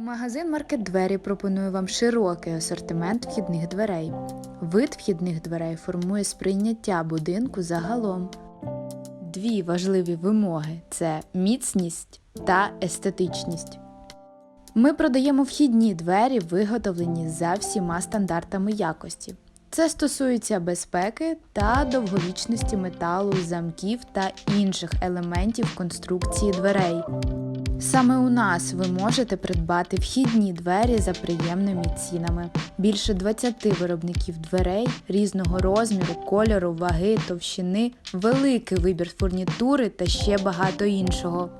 Магазин Маркет Двері пропонує вам широкий асортимент вхідних дверей. Вид вхідних дверей формує сприйняття будинку загалом. Дві важливі вимоги це міцність та естетичність. Ми продаємо вхідні двері, виготовлені за всіма стандартами якості. Це стосується безпеки та довговічності металу, замків та інших елементів конструкції дверей. Саме у нас ви можете придбати вхідні двері за приємними цінами. Більше 20 виробників дверей різного розміру, кольору, ваги, товщини, великий вибір фурнітури та ще багато іншого.